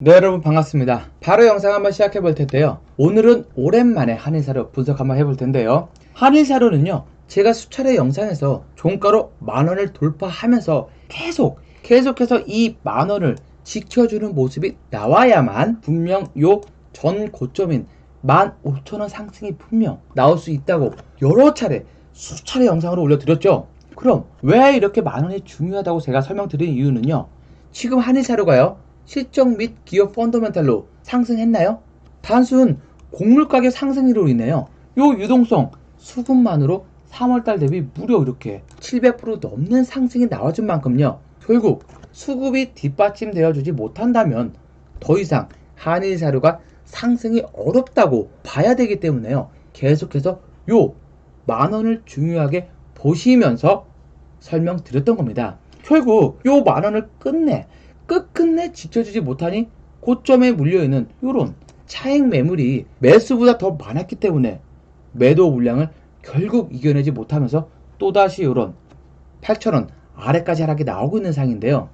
네 여러분 반갑습니다. 바로 영상 한번 시작해 볼 텐데요. 오늘은 오랜만에 한일사료 분석 한번 해볼 텐데요. 한일사료는요. 제가 수차례 영상에서 종가로 만원을 돌파하면서 계속 계속해서 이 만원을 지켜주는 모습이 나와야만 분명 요 전 고점인 15,000원 상승이 분명 나올 수 있다고 여러 차례 수차례 영상으로 올려드렸죠. 그럼 왜 이렇게 만원이 중요하다고 제가 설명드린 이유는요. 지금 한일사료가요. 실적 및 기업 펀더멘탈로 상승했나요? 단순 곡물 가격 상승으로 인해요. 요 유동성 수급만으로 3월달 대비 무려 이렇게 700% 넘는 상승이 나와준 만큼요. 결국 수급이 뒷받침되어 주지 못한다면 더 이상 한일 사료가 상승이 어렵다고 봐야 되기 때문에요. 계속해서 요 만 원을 중요하게 보시면서 설명드렸던 겁니다. 결국 요 만 원을 끝내 끝끝내 지켜주지 못하니 고점에 물려있는 요런 차익 매물이 매수보다 더 많았기 때문에 매도 물량을 결국 이겨내지 못하면서 또다시 요런 8,000원 아래까지 하락이 나오고 있는 상인데요.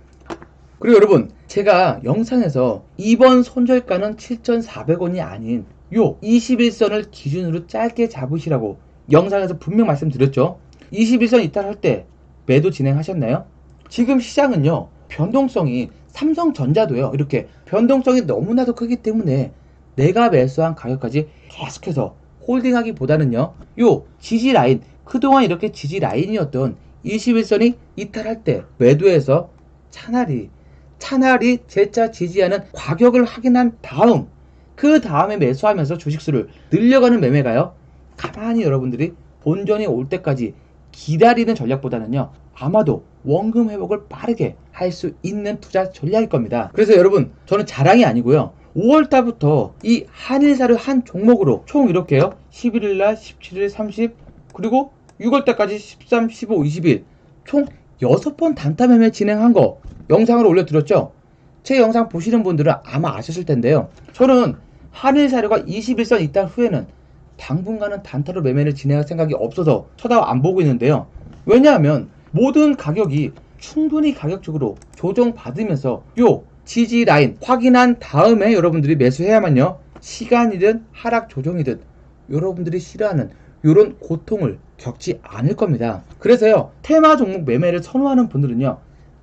그리고 여러분 제가 영상에서 이번 손절가는 7,400원이 아닌 요 21선을 기준으로 짧게 잡으시라고 영상에서 분명 말씀드렸죠. 21선 이탈할 때 매도 진행하셨나요? 지금 시장은요 변동성이 삼성전자도요. 이렇게 변동성이 너무나도 크기 때문에 내가 매수한 가격까지 계속해서 홀딩하기보다는요. 요 지지 라인 그동안 이렇게 지지 라인이었던 21선이 이탈할 때 매도해서 차라리 차라리 재차 지지하는 가격을 확인한 다음 그 다음에 매수하면서 주식수를 늘려가는 매매가요. 가만히 여러분들이 본전이 올 때까지 기다리는 전략보다는요 아마도 원금 회복을 빠르게 할 수 있는 투자 전략일 겁니다. 그래서 여러분 저는 자랑이 아니고요. 5월 달부터 이 한일사를 한 종목으로 총 이렇게요. 11일 날 17일 30 그리고 6월 달까지 13, 15, 20일 총 6번 단타 매매 진행한 거 영상을 올려드렸죠. 제 영상 보시는 분들은 아마 아셨을 텐데요. 저는 한일사료가 21선 이탈 후에는 당분간은 단타로 매매를 진행할 생각이 없어서 쳐다 안 보고 있는데요. 왜냐하면 모든 가격이 충분히 가격적으로 조정받으면서 요 지지 라인 확인한 다음에 여러분들이 매수해야만요. 시간이든 하락 조정이든 여러분들이 싫어하는 이런 고통을 겪지 않을 겁니다. 그래서요. 테마 종목 매매를 선호하는 분들은요.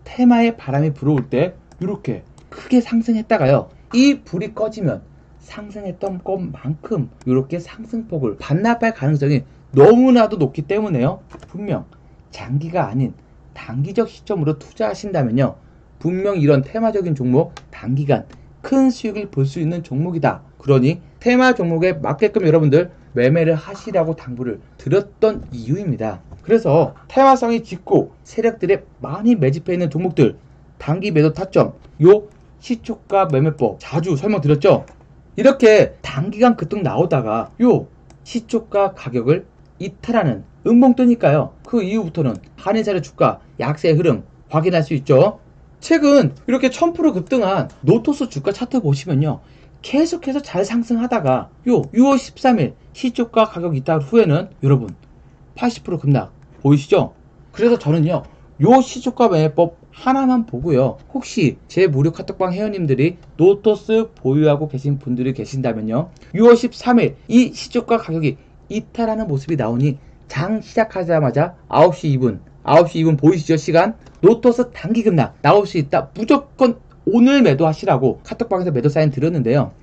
테마에 바람이 불어올 때 이렇게 크게 상승했다가요. 이 불이 꺼지면 상승했던 것만큼 이렇게 상승폭을 반납할 가능성이 너무나도 높기 때문에요. 분명 장기가 아닌 단기적 시점으로 투자하신다면요. 분명 이런 테마적인 종목 단기간 큰 수익을 볼 수 있는 종목이다. 그러니 테마 종목에 맞게끔 여러분들 매매를 하시라고 당부를 드렸던 이유입니다. 그래서 테마성이 짙고 세력들이 많이 매집해 있는 종목들 단기 매도 타점 요 시초가 매매법 자주 설명드렸죠. 이렇게 단기간 급등 나오다가 요 시초가 가격을 이탈하는 음봉 뜨니까요. 그 이후부터는 한일사료 주가 약세 흐름 확인할 수 있죠. 최근 이렇게 1000% 급등한 노토스 주가 차트 보시면요. 계속해서 잘 상승하다가 요 6월 13일 시초가 가격 이탈 후에는 여러분 80% 급락 보이시죠? 그래서 저는요. 요 시초가 매매법 하나만 보고요. 혹시 제 무료 카톡방 회원님들이 노토스 보유하고 계신 분들이 계신다면요. 6월 13일 이 시초가 가격이 이탈하는 모습이 나오니 장 시작하자마자 9시 2분 9시 2분 보이시죠? 시간? 노토스 단기 급락 나올 수 있다. 무조건 오늘 매도하시라고 카톡방에서 매도 사인 드렸는데요.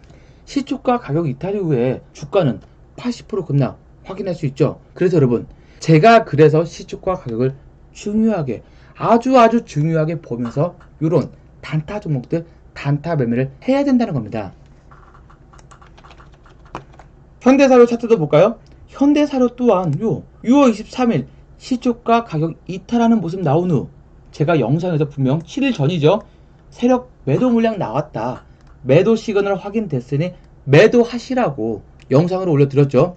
시초가 가격 이탈 이후에 주가는 80% 급락 확인할 수 있죠. 그래서 여러분 제가 그래서 시초가 가격을 중요하게 아주 아주 중요하게 보면서 이런 단타 종목들 단타 매매를 해야 된다는 겁니다. 현대사료 차트도 볼까요? 현대사료 또한 요 6월 23일 시초가 가격 이탈하는 모습 나온 후 제가 영상에서 분명 7일 전이죠. 세력 매도 물량 나왔다. 매도 시그널 확인됐으니 매도하시라고 영상을 올려드렸죠.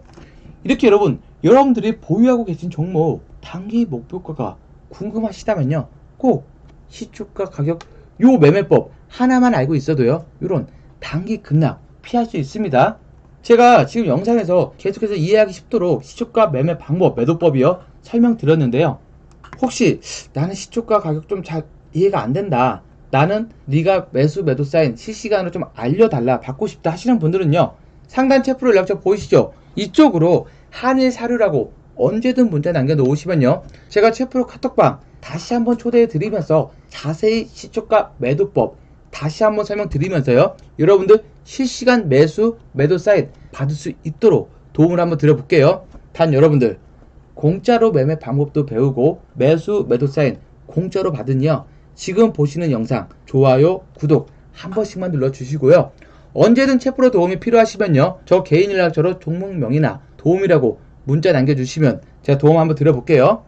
이렇게 여러분 여러분들이 보유하고 계신 종목 단기 목표가가 궁금하시다면요. 꼭 시초가 가격 요 매매법 하나만 알고 있어도요. 이런 단기 급락 피할 수 있습니다. 제가 지금 영상에서 계속해서 이해하기 쉽도록 시초가 매매 방법, 매도법이요. 설명드렸는데요. 혹시 나는 시초가 가격 좀 잘 이해가 안 된다. 나는 네가 매수 매도 사인 실시간으로 좀 알려달라 받고 싶다 하시는 분들은요 상단 채프로 연락처 보이시죠 이쪽으로 한일 사료라고 언제든 문자 남겨놓으시면요 제가 채프로 카톡방 다시 한번 초대해 드리면서 자세히 시초가 매도법 다시 한번 설명드리면서요. 여러분들 실시간 매수 매도 사인 받을 수 있도록 도움을 한번 드려볼게요. 단 여러분들 공짜로 매매 방법도 배우고 매수 매도 사인 공짜로 받으니요. 지금 보시는 영상 좋아요 구독 한 번씩만 눌러주시고요. 언제든 채프로 도움이 필요하시면요. 저 개인 연락처로 종목명이나 도움이라고 문자 남겨주시면 제가 도움 한번 드려볼게요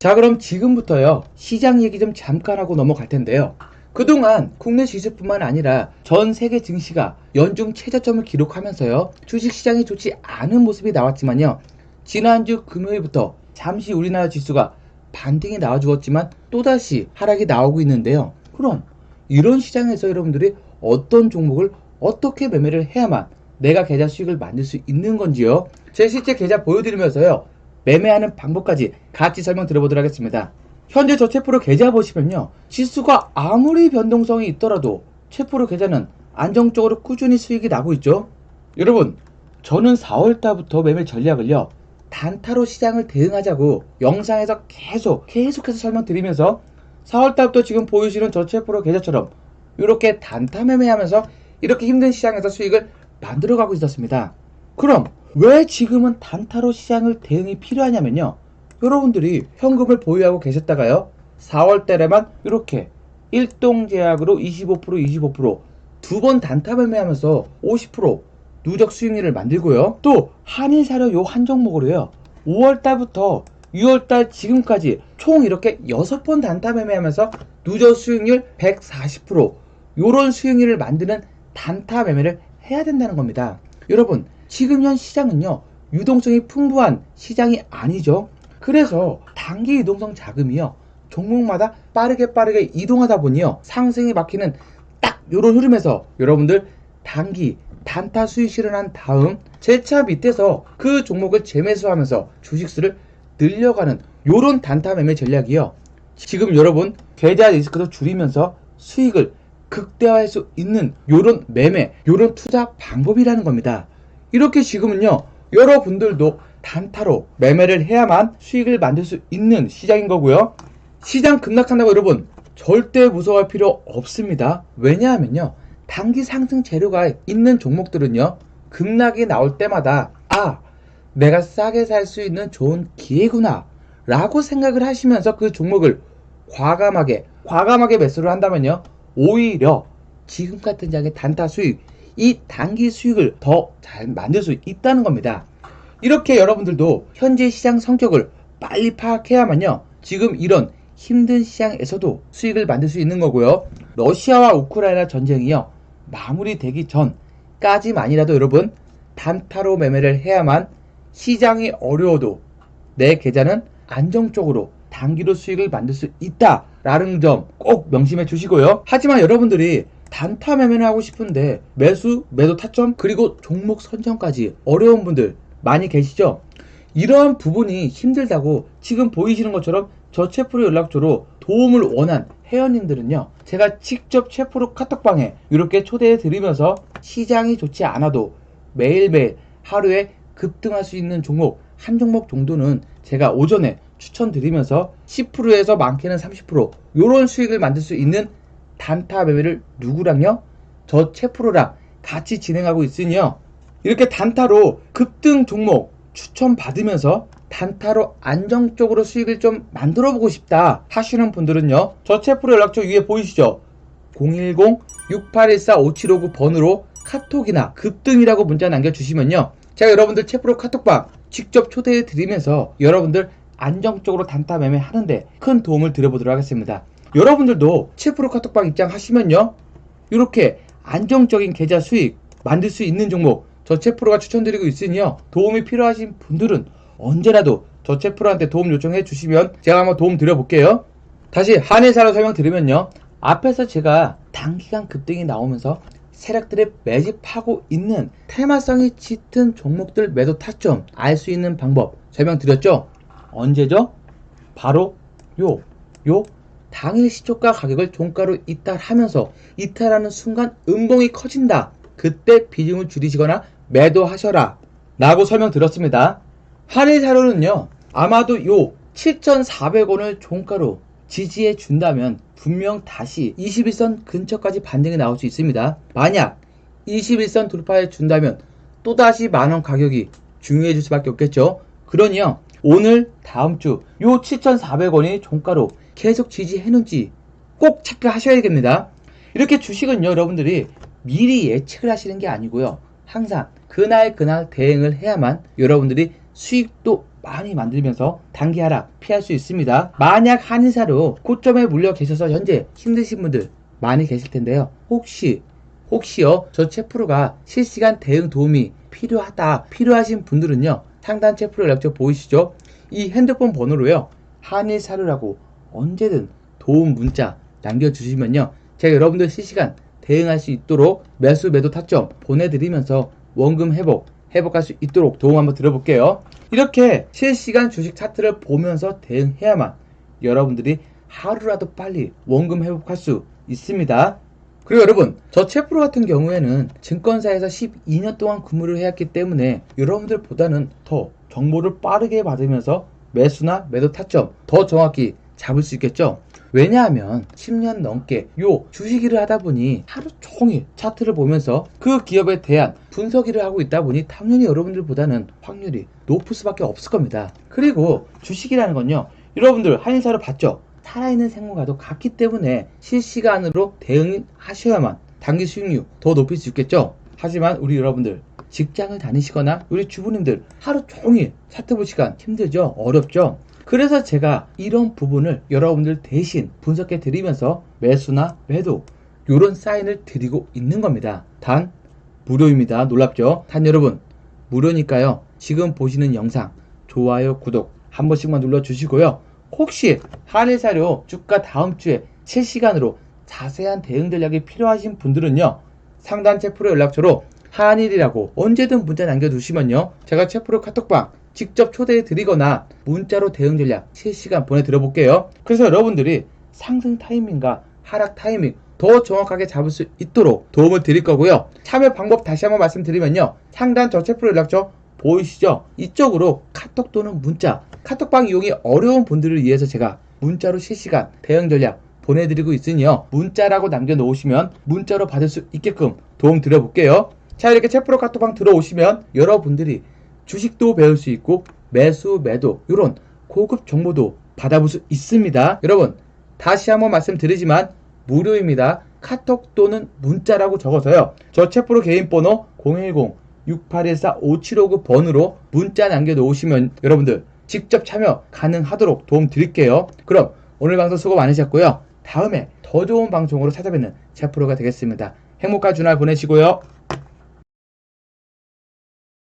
자 그럼 지금부터요. 시장 얘기 좀 잠깐 하고 넘어갈 텐데요. 그동안 국내 지수뿐만 아니라 전 세계 증시가 연중 최저점을 기록하면서요. 주식시장이 좋지 않은 모습이 나왔지만요. 지난주 금요일부터 잠시 우리나라 지수가 반등이 나와주었지만 또다시 하락이 나오고 있는데요. 그럼 이런 시장에서 여러분들이 어떤 종목을 어떻게 매매를 해야만 내가 계좌 수익을 만들 수 있는 건지요. 제 실제 계좌 보여드리면서요 매매하는 방법까지 같이 설명드려보도록 하겠습니다. 현재 저 채프로 계좌 보시면요. 지수가 아무리 변동성이 있더라도 채프로 계좌는 안정적으로 꾸준히 수익이 나고 있죠. 여러분, 저는 4월달부터 매매 전략을요. 단타로 시장을 대응하자고 영상에서 계속 계속해서 설명드리면서 4월달부터 지금 보이시는 저 채프로 계좌처럼 이렇게 단타 매매하면서 이렇게 힘든 시장에서 수익을 만들어가고 있었습니다. 그럼 왜 지금은 단타로 시장을 대응이 필요하냐면요. 여러분들이 현금을 보유하고 계셨다가요. 4월 달에만 이렇게 일동 제약으로 25% 25%두 번 단타 매매하면서 50% 누적 수익률을 만들고요. 또 한일 사료 요 한 종목으로요. 5월 달부터 6월 달 지금까지 총 이렇게 6번 단타 매매하면서 누적 수익률 140% 요런 수익률을 만드는 단타 매매를 해야 된다는 겁니다. 여러분 지금 현 시장은요 유동성이 풍부한 시장이 아니죠. 그래서 단기 유동성 자금이요 종목마다 빠르게 빠르게 이동하다 보니요 상승이 막히는 딱 요런 흐름에서 여러분들 단기 단타 수익 실현한 다음 제차 밑에서 그 종목을 재매수하면서 주식수를 늘려가는 요런 단타 매매 전략이요 지금 여러분 계좌 리스크도 줄이면서 수익을 극대화할 수 있는 요런 매매 요런 투자 방법이라는 겁니다 이렇게 지금은요 여러분들도 단타로 매매를 해야만 수익을 만들 수 있는 시장인 거고요. 시장 급락한다고 여러분 절대 무서워할 필요 없습니다. 왜냐하면요 단기 상승 재료가 있는 종목들은요 급락이 나올 때마다 아 내가 싸게 살 수 있는 좋은 기회구나 라고 생각을 하시면서 그 종목을 과감하게 과감하게 매수를 한다면요 오히려 지금 같은 장의 단타 수익 이 단기 수익을 더 잘 만들 수 있다는 겁니다. 이렇게 여러분들도 현재 시장 성격을 빨리 파악해야만요. 지금 이런 힘든 시장에서도 수익을 만들 수 있는 거고요. 러시아와 우크라이나 전쟁이요. 마무리되기 전까지만이라도 여러분 단타로 매매를 해야만 시장이 어려워도 내 계좌는 안정적으로 단기로 수익을 만들 수 있다라는 점 꼭 명심해 주시고요. 하지만 여러분들이 단타 매매를 하고 싶은데 매수, 매도 타점, 그리고 종목 선정까지 어려운 분들 많이 계시죠? 이러한 부분이 힘들다고 지금 보이시는 것처럼 저 채프로 연락처로 도움을 원한 회원님들은요 제가 직접 채프로 카톡방에 이렇게 초대해 드리면서 시장이 좋지 않아도 매일매일 하루에 급등할 수 있는 종목 한 종목 정도는 제가 오전에 추천드리면서 10%에서 많게는 30% 이런 수익을 만들 수 있는 단타 매매를 누구랑요? 저 채프로랑 같이 진행하고 있으니요. 이렇게 단타로 급등 종목 추천받으면서 단타로 안정적으로 수익을 좀 만들어 보고 싶다 하시는 분들은요. 저 채프로 연락처 위에 보이시죠? 010-6814-5759 번으로 카톡이나 급등이라고 문자 남겨주시면요. 제가 여러분들 채프로 카톡방 직접 초대해 드리면서 여러분들 안정적으로 단타 매매 하는데 큰 도움을 드려보도록 하겠습니다. 여러분들도 채프로 카톡방 입장하시면요. 이렇게 안정적인 계좌 수익 만들 수 있는 종목 저 채프로가 추천드리고 있으니요. 도움이 필요하신 분들은 언제라도 저 채프로한테 도움 요청해 주시면 제가 한번 도움 드려볼게요. 다시 한일사로 설명드리면요. 앞에서 제가 단기간 급등이 나오면서 세력들의 매집하고 있는 테마성이 짙은 종목들 매도 타점 알 수 있는 방법 설명드렸죠? 언제죠? 바로 요, 요 당일 시초가 가격을 종가로 이탈하면서 이탈하는 순간 음봉이 커진다. 그때 비중을 줄이시거나 매도하셔라. 라고 설명드렸습니다. 한일 사료는요, 아마도 요 7,400원을 종가로 지지해 준다면 분명 다시 21선 근처까지 반등이 나올 수 있습니다. 만약 21선 돌파해 준다면 또다시 만원 가격이 중요해질 수밖에 없겠죠. 그러니요, 오늘 다음 주 요 7,400원이 종가로 계속 지지했는지 꼭 체크하셔야겠습니다. 이렇게 주식은요, 여러분들이 미리 예측을 하시는 게 아니고요. 항상 그날 그날 대응을 해야만 여러분들이 수익도 많이 만들면서 단기 하락 피할 수 있습니다. 만약 한의사로 고점에 물려 계셔서 현재 힘드신 분들 많이 계실 텐데요. 혹시 혹시요 저 채프로가 실시간 대응 도움이 필요하다 필요하신 분들은요 상단 채프로 연락처 보이시죠? 이 핸드폰 번호로요. 한일 사료라고 언제든 도움 문자 남겨주시면요. 제가 여러분들 실시간 대응할 수 있도록 매수 매도 타점 보내드리면서 원금 회복 회복할 수 있도록 도움 한번 들어볼게요. 이렇게 실시간 주식 차트를 보면서 대응해야만 여러분들이 하루라도 빨리 원금 회복할 수 있습니다 그리고 여러분, 저 채프로 같은 경우에는 증권사에서 12년 동안 근무를 해왔기 때문에 여러분들보다는 더 정보를 빠르게 받으면서 매수나 매도 타점 더 정확히 잡을 수 있겠죠? 왜냐하면 10년 넘게 요 주식 일을 하다 보니 하루 종일 차트를 보면서 그 기업에 대한 분석 일을 하고 있다 보니 당연히 여러분들보다는 확률이 높을 수밖에 없을 겁니다. 그리고 주식이라는 건요, 여러분들 한인사를 봤죠? 살아있는 생물과도 같기 때문에 실시간으로 대응하셔야만 단기 수익률 더 높일 수 있겠죠. 하지만 우리 여러분들 직장을 다니시거나 우리 주부님들 하루 종일 차트 볼 시간 힘들죠? 어렵죠? 그래서 제가 이런 부분을 여러분들 대신 분석해 드리면서 매수나 매도 이런 사인을 드리고 있는 겁니다. 단 무료입니다. 놀랍죠? 단 여러분 무료니까요. 지금 보시는 영상 좋아요, 구독 한 번씩만 눌러 주시고요. 혹시 한일 사료 주가 다음 주에 실시간으로 자세한 대응 전략이 필요하신 분들은요. 상단 채프로 연락처로 한일이라고 언제든 문자 남겨두시면요. 제가 채프로 카톡방 직접 초대해 드리거나 문자로 대응 전략 실시간 보내드려 볼게요. 그래서 여러분들이 상승 타이밍과 하락 타이밍 더 정확하게 잡을 수 있도록 도움을 드릴 거고요. 참여 방법 다시 한번 말씀드리면요. 상단 저 채프로 연락처 보이시죠? 이쪽으로 카톡 또는 문자, 카톡방 이용이 어려운 분들을 위해서 제가 문자로 실시간 대응 전략 보내드리고 있으니요. 문자라고 남겨놓으시면 문자로 받을 수 있게끔 도움 드려볼게요. 자, 이렇게 채프로 카톡방 들어오시면 여러분들이 주식도 배울 수 있고 매수, 매도 이런 고급 정보도 받아볼 수 있습니다. 여러분 다시 한번 말씀드리지만 무료입니다. 카톡 또는 문자라고 적어서요. 저 채프로 개인 번호 010-6814-5759 번으로 문자 남겨놓으시면 여러분들 직접 참여 가능하도록 도움 드릴게요. 그럼 오늘 방송 수고 많으셨고요. 다음에 더 좋은 방송으로 찾아뵙는 채프로가 되겠습니다. 행복한 주말 보내시고요.